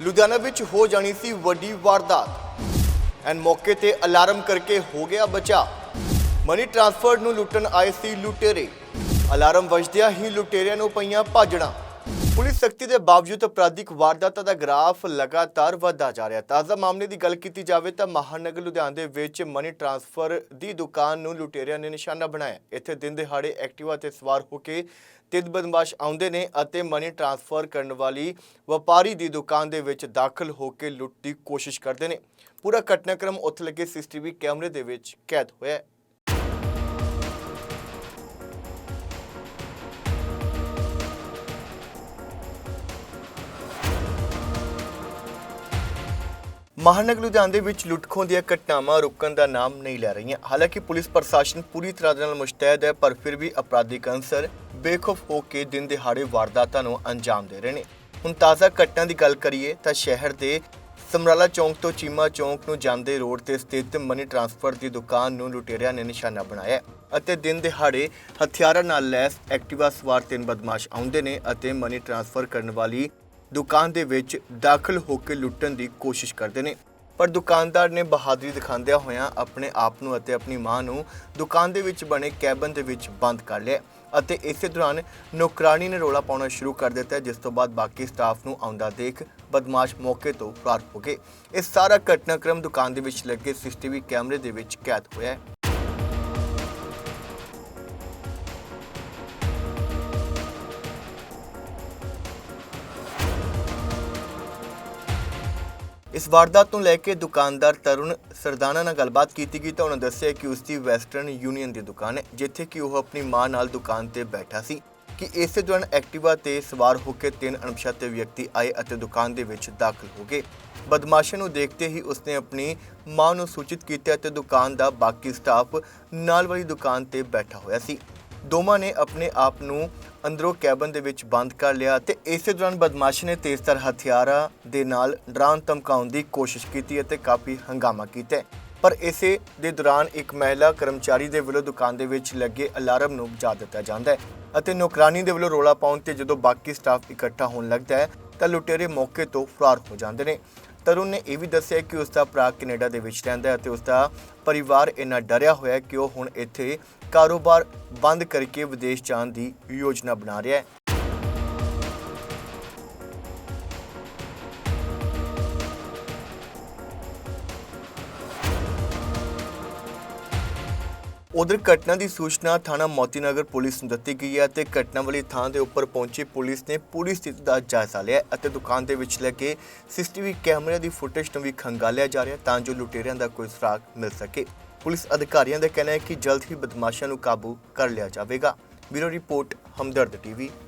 ਲੁਧਿਆਣਾ ਵਿੱਚ ਹੋ ਜਾਣੀ ਸੀ ਵੱਡੀ ਵਾਰਦਾਤ ਐਨ ਮੌਕੇ ਤੇ ਅਲਾਰਮ ਕਰਕੇ ਹੋ ਗਿਆ ਬਚਾ ਮਨੀ ਟ੍ਰਾਂਸਫਰ ਨੂੰ ਲੁੱਟਣ ਆਏ ਸੀ ਲੁਟੇਰੇ। ਅਲਾਰਮ ਵੱਜਦਿਆਂ ਹੀ ਲੁਟੇਰਿਆਂ ਨੂੰ ਪਈਆਂ ਭਾਜੜਾਂ। ਪੁਲਿਸ ਸਖਤੀ ਦੇ ਬਾਵਜੂਦ ਅਪਰਾਧਿਕ ਵਾਰਦਾਤਾਂ ਦਾ ਗ੍ਰਾਫ ਲਗਾਤਾਰ ਵਧਦਾ ਜਾ ਰਿਹਾ ਤਾਜ਼ਾ ਮਾਮਲੇ ਦੀ ਗੱਲ ਕੀਤੀ ਜਾਵੇ ਤਾਂ ਮਹਾਨਗਰ ਲੁਧਿਆਣਾ ਦੇ ਵਿੱਚ ਮਨੀ ਟ੍ਰਾਂਸਫਰ ਦੀ ਦੁਕਾਨ ਨੂੰ ਲੁਟੇਰਿਆਂ ਨੇ ਨਿਸ਼ਾਨਾ ਬਣਾਇਆ ਇੱਥੇ ਦਿਨ ਦਿਹਾੜੇ ਐਕਟਿਵਾ ਤੇ ਸਵਾਰ ਹੋ ਕੇ ਤਿੰਨ ਬਦਮਾਸ਼ ਆਉਂਦੇ ਨੇ ਅਤੇ ਮਨੀ ਟ੍ਰਾਂਸਫਰ ਕਰਨ ਵਾਲੀ ਵਪਾਰੀ ਦੀ ਦੁਕਾਨ ਦੇ ਵਿੱਚ ਦਾਖਲ ਹੋ ਕੇ ਲੁੱਟ ਦੀ ਕੋਸ਼ਿਸ਼ ਕਰਦੇ ਨੇ। ਪੂਰਾ ਘਟਨਾਕ੍ਰਮ ਉੱਥੇ ਲੱਗੇ ਸੀਸੀਟੀਵੀ ਕੈਮਰੇ ਦੇ ਵਿੱਚ ਕੈਦ ਹੋਇਆ ਹੈ। ਮਹਾਨਗਰ ਲੁਧਿਆਣਾ ਦੇ ਵਿੱਚ ਲੁੱਟਖੋਂ ਦੀਆਂ ਘਟਨਾਵਾਂ ਰੁਕਣ ਦਾ ਨਾਮ ਨਹੀਂ ਲੈ ਰਹੀਆਂ। ਹਾਲਾਂਕਿ ਪੁਲਿਸ ਪ੍ਰਸ਼ਾਸਨ ਪੂਰੀ ਤਰ੍ਹਾਂ ਦੇ ਨਾਲ ਮੁਸ਼ਤੈਦ ਹੈ, ਪਰ ਫਿਰ ਵੀ ਅਪਰਾਧਿਕ ਅੰਸਰ ਬੇਖੌਫ ਹੋ ਕੇ ਦਿਨ ਦਿਹਾੜੇ ਵਾਰਦਾਤਾਂ ਨੂੰ ਅੰਜਾਮ ਦੇ ਰਹੇ ਨੇ। ਹੁਣ ਤਾਜ਼ਾ ਘਟਨਾ ਦੀ ਗੱਲ ਕਰੀਏ ਤਾਂ ਸ਼ਹਿਰ ਦੇ ਸਮਰਾਲਾ ਚੌਂਕ ਤੋਂ ਚੀਮਾ ਚੌਂਕ ਨੂੰ ਜਾਂਦੇ ਰੋਡ ਤੇ ਸਥਿਤ ਮਨੀ ਟ੍ਰਾਂਸਫਰ ਦੀ ਦੁਕਾਨ ਨੂੰ ਲੁਟੇਰਿਆਂ ਨੇ ਨਿਸ਼ਾਨਾ ਬਣਾਇਆ ਅਤੇ ਦਿਨ ਦਿਹਾੜੇ ਹਥਿਆਰਾਂ ਨਾਲ ਲੈਸ, ਐਕਟਿਵਾ, ਸਵਾਰ ਤਿੰਨ ਬਦਮਾਸ਼ ਆਉਂਦੇ ਨੇ ਅਤੇ ਮਨੀ ਟ੍ਰਾਂਸਫਰ ਕਰਨ ਵਾਲੀ ਦੁਕਾਨ ਦੇ ਵਿੱਚ ਦਾਖਲ ਹੋ ਕੇ ਲੁੱਟਣ ਦੀ ਕੋਸ਼ਿਸ਼ ਕਰਦੇ ਨੇ। ਪਰ ਦੁਕਾਨਦਾਰ ਨੇ ਬਹਾਦਰੀ ਦਿਖਾਉਂਦਿਆਂ ਹੋਇਆਂ ਆਪਣੇ ਆਪ ਨੂੰ ਅਤੇ ਆਪਣੀ ਮਾਂ ਨੂੰ ਦੁਕਾਨ ਦੇ ਵਿੱਚ ਬਣੇ ਕੈਬਨ ਦੇ ਵਿੱਚ ਬੰਦ ਕਰ ਲਿਆ ਅਤੇ ਇਸੇ ਦੌਰਾਨ ਨੌਕਰਾਨੀ ਨੇ ਰੋਲਾ ਪਾਉਣਾ ਸ਼ੁਰੂ ਕਰ ਦਿੱਤਾ, ਜਿਸ ਤੋਂ ਬਾਅਦ ਬਾਕੀ ਸਟਾਫ ਨੂੰ ਆਉਂਦਾ ਦੇਖ ਬਦਮਾਸ਼ ਮੌਕੇ ਤੋਂ ਫਰਾਰ ਹੋ ਗਏ। ਇਹ ਸਾਰਾ ਘਟਨਾਕ੍ਰਮ ਦੁਕਾਨ ਦੇ ਵਿੱਚ ਲੱਗੇ ਸੀਸੀਟੀਵੀ ਕੈਮਰੇ ਦੇ ਵਿੱਚ ਕੈਦ ਹੋਇਆ ਹੈ। ਇਸ ਵਾਰਦਾਤ ਨੂੰ ਲੈ ਕੇ ਦੁਕਾਨਦਾਰ ਤਰੁਣ ਸਰਦਾਨਾ ਨਾਲ ਗੱਲਬਾਤ ਕੀਤੀ ਗਈ ਤਾਂ ਉਹਨਾਂ ਦੱਸਿਆ ਕਿ ਉਸ ਦੀ ਵੈਸਟਰਨ ਯੂਨੀਅਨ ਦੀ ਦੁਕਾਨ ਹੈ, ਜਿੱਥੇ ਕਿ ਉਹ ਆਪਣੀ ਮਾਂ ਨਾਲ ਦੁਕਾਨ ਤੇ ਬੈਠਾ ਸੀ ਕਿ ਇਸੇ ਦੌਰਾਨ ਐਕਟਿਵਾ ਤੇ ਸਵਾਰ ਹੋ ਕੇ ਤਿੰਨ ਅਣਪਛਾਤੇ ਵਿਅਕਤੀ ਆਏ ਅਤੇ ਦੁਕਾਨ ਦੇ ਵਿੱਚ ਦਾਖਲ ਹੋ ਗਏ। ਬਦਮਾਸ਼ਾਂ ਨੂੰ ਦੇਖਦੇ ਹੀ ਉਸਨੇ ਆਪਣੀ ਮਾਂ ਨੂੰ ਸੂਚਿਤ ਕੀਤਾ ਅਤੇ ਦੁਕਾਨ ਦਾ ਬਾਕੀ ਸਟਾਫ ਨਾਲ ਵਾਲੀ ਦੁਕਾਨ ਤੇ ਬੈਠਾ ਹੋਇਆ ਸੀ। ਦੋਵਾਂ ਨੇ ਆਪਣੇ ਆਪ ਨੂੰ ਅੰਦਰੋਂ ਕੈਬਨ ਦੇ ਵਿੱਚ ਬੰਦ ਕਰ ਲਿਆ ਤੇ ਇਸੇ ਦੌਰਾਨ ਬਦਮਾਸ਼ ਨੇ ਤੇਜ਼ਧਾਰ ਹਥਿਆਰਾਂ ਦੇ ਨਾਲ ਡਰਾਉਣ ਧਮਕਾਉਣ ਦੀ ਕੋਸ਼ਿਸ਼ ਕੀਤੀ ਅਤੇ ਕਾਫੀ ਹੰਗਾਮਾ ਕੀਤਾ ਪਰ ਇਸੇ ਦੇ ਦੌਰਾਨ ਇੱਕ ਮਹਿਲਾ ਕਰਮਚਾਰੀ ਦੇ ਵੱਲੋਂ ਦੁਕਾਨ ਦੇ ਵਿੱਚ ਲੱਗੇ ਅਲਾਰਮ ਨੂੰ ਬੁਝਾ ਦਿੱਤਾ ਜਾਂਦਾ ਹੈ ਅਤੇ ਨੌਕਰਾਨੀ ਦੇ ਵੱਲੋਂ ਰੋਲਾ ਪਾਉਣ ਤੇ ਜਦੋਂ ਬਾਕੀ ਸਟਾਫ ਇਕੱਠਾ ਹੋਣ ਲੱਗਦਾ ਹੈ ਤਾਂ ਲੁਟੇਰੇ ਮੌਕੇ ਤੋਂ ਫਰਾਰ ਹੋ ਜਾਂਦੇ ਨੇ। ਤਰੁਣ ਨੇ ਇਹ ਵੀ ਦੱਸਿਆ ਕਿ ਉਸ ਦਾ ਭਰਾ ਕੈਨੇਡਾ ਦੇ ਵਿੱਚ ਰਹਿੰਦਾ ਹੈ ਅਤੇ ਉਸ ਦਾ ਪਰਿਵਾਰ ਇੰਨਾ ਡਰਿਆ ਹੋਇਆ ਹੈ ਕਿ ਉਹ ਹੁਣ ਇੱਥੇ ਕਾਰੋਬਾਰ ਬੰਦ ਕਰਕੇ ਵਿਦੇਸ਼ ਜਾਣ ਦੀ ਯੋਜਨਾ ਬਣਾ ਰਿਹਾ ਹੈ। ਉਧਰ ਘਟਨਾ ਦੀ ਸੂਚਨਾ ਥਾਣਾ ਮੋਤੀਨਗਰ ਪੁਲਿਸ ਨੂੰ ਦਿੱਤੀ ਗਈ ਹੈ ਤੇ ਘਟਨਾ ਵਾਲੀ ਥਾਂ ਦੇ ਉੱਪਰ ਪਹੁੰਚੀ ਪੁਲਿਸ ਨੇ ਪੂਰੀ ਸਥਿਤੀ ਦਾ ਜਾਇਜ਼ਾ ਲਿਆ ਅਤੇ ਦੁਕਾਨ ਦੇ ਵਿੱਚ ਲੱਗੇ ਸੀਸੀਟੀਵੀ ਕੈਮਰੇ ਦੀ ਫੁਟੇਜ ਨੂੰ ਵੀ ਖੰਗਾਲਿਆ ਜਾ ਰਿਹਾ ਤਾਂ ਜੋ ਲੁਟੇਰਿਆਂ ਦਾ ਕੋਈ ਸੁਰਾਗ ਮਿਲ ਸਕੇ। ਪੁਲਿਸ ਅਧਿਕਾਰੀਆਂ ਦਾ ਕਹਿਣਾ ਹੈ ਕਿ ਜਲਦ ਹੀ ਬਦਮਾਸ਼ਾਂ ਨੂੰ ਕਾਬੂ ਕਰ ਲਿਆ ਜਾਵੇਗਾ। Bureau report, Hamdard TV.